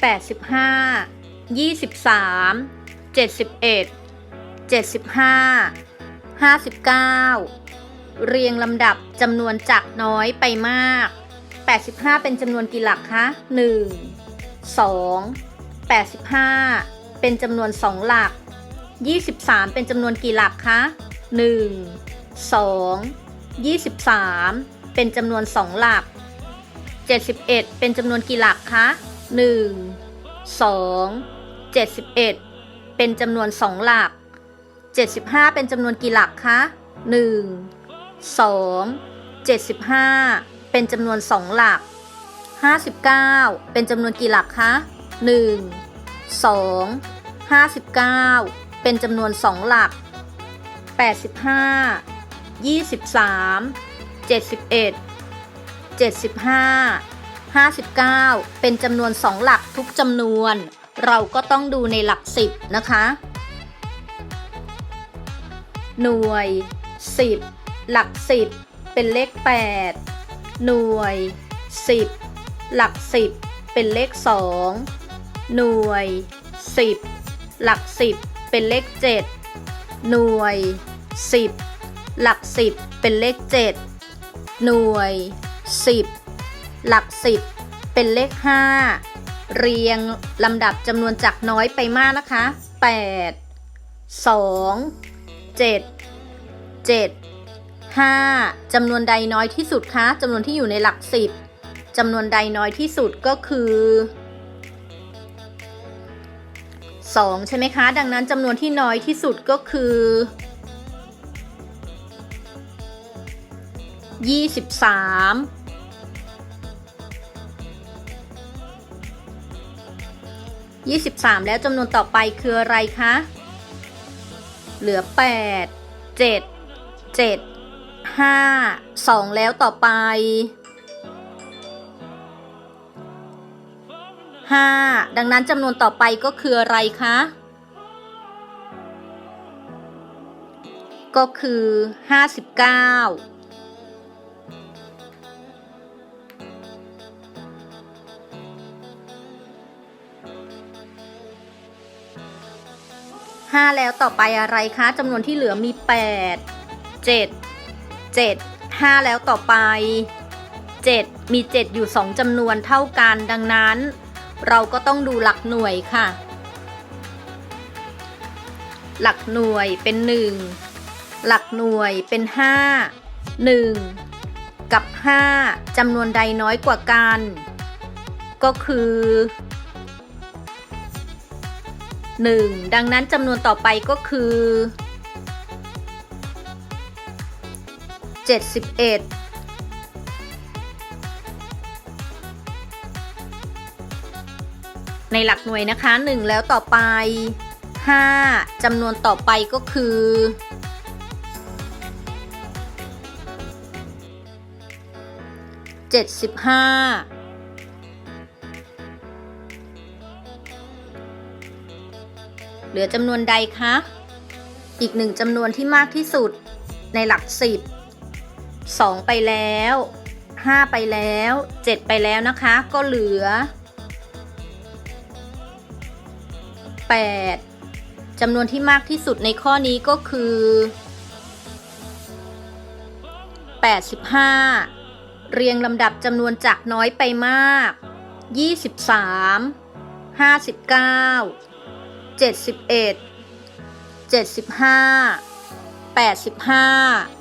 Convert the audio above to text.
แปดสิบห้ายี่สิบสามเจ็ดสิบเอ็ดเจ็ดสิบห้าห้าสิบเก้าเรียงลำดับจำนวนจากน้อยไปมาก 85 เป็นจำนวนกี่หลักคะ 1 2 85 เป็นจำนวน 2 หลัก 23 เป็นจำนวนกี่หลักคะ 1 2 23 เป็นจำนวน 2 หลัก 71 เป็นจำนวนกี่หลักคะ 1 2 71 เป็นจำนวน 2 หลัก 75 เป็นจำนวนกี่หลักคะ1 2 75 เป็นจำนวน 2 หลัก 59 เป็นจำนวนกี่หลักคะ 1 2 59 เป็นจำนวน 2 หลัก 85 23 71 75 59 เป็นจำนวน 2 หลักทุกจำนวน เราก็ต้องดูในหลัก 10 นะคะ หน่วย 10 หลัก 10 เป็นเลข 8 หน่วย 10 หลัก 10 เป็นเลข 2 หน่วย 10 หลัก 10 เป็นเลข 7 หน่วย 10 หลัก 10 เป็นเลข 7 หน่วย 10 หลัก10เป็นเลข 5 เรียงลำดับจำนวนจากน้อยไปมากนะคะ 8 2 7 7 5จำนวนใดน้อยที่สุดคะจำนวนที่อยู่ในหลัก10จำนวนใดน้อยที่สุดก็คือ 2 ใช่ไหมคะ ดังนั้นจำนวนที่น้อยที่สุดก็คือ 23 23 แล้วจำนวนต่อไปคืออะไรคะ เหลือ 8 7 7 5 2 แล้วต่อไป 5 ดังนั้นจำนวนต่อไปก็คืออะไรคะ ก็คือ 59 ห้าแล้วต่อไปอะไรคะจำนวนที่เหลือมี 8 7 7 5 แล้วต่อไป 7 มี 7 อยู่ 2จำนวนเท่ากันดังนั้น เราก็ต้องดูหลักหน่วยค่ะ หลักหน่วยเป็น 1 หลักหน่วยเป็น 5 1 กับ 5จำนวนใดน้อยกว่ากัน ก็คือ 1 ดังนั้นจำนวนต่อไปก็คือ 71 ในหลักหน่วยนะคะ 1 แล้วต่อไป 5จำนวนต่อไปก็คือ 75 เหลือจำนวนใดคะ อีกหนึ่งจำนวนที่มากที่สุดในหลัก10 2ไปแล้ว 5 ไปแล้ว 7 ไปแล้วนะคะ ก็เหลือ 8จำนวนที่มากที่สุดในข้อนี้ก็คือ 85 เรียงลำดับจำนวนจากน้อยไปมาก 23 59 71 75 85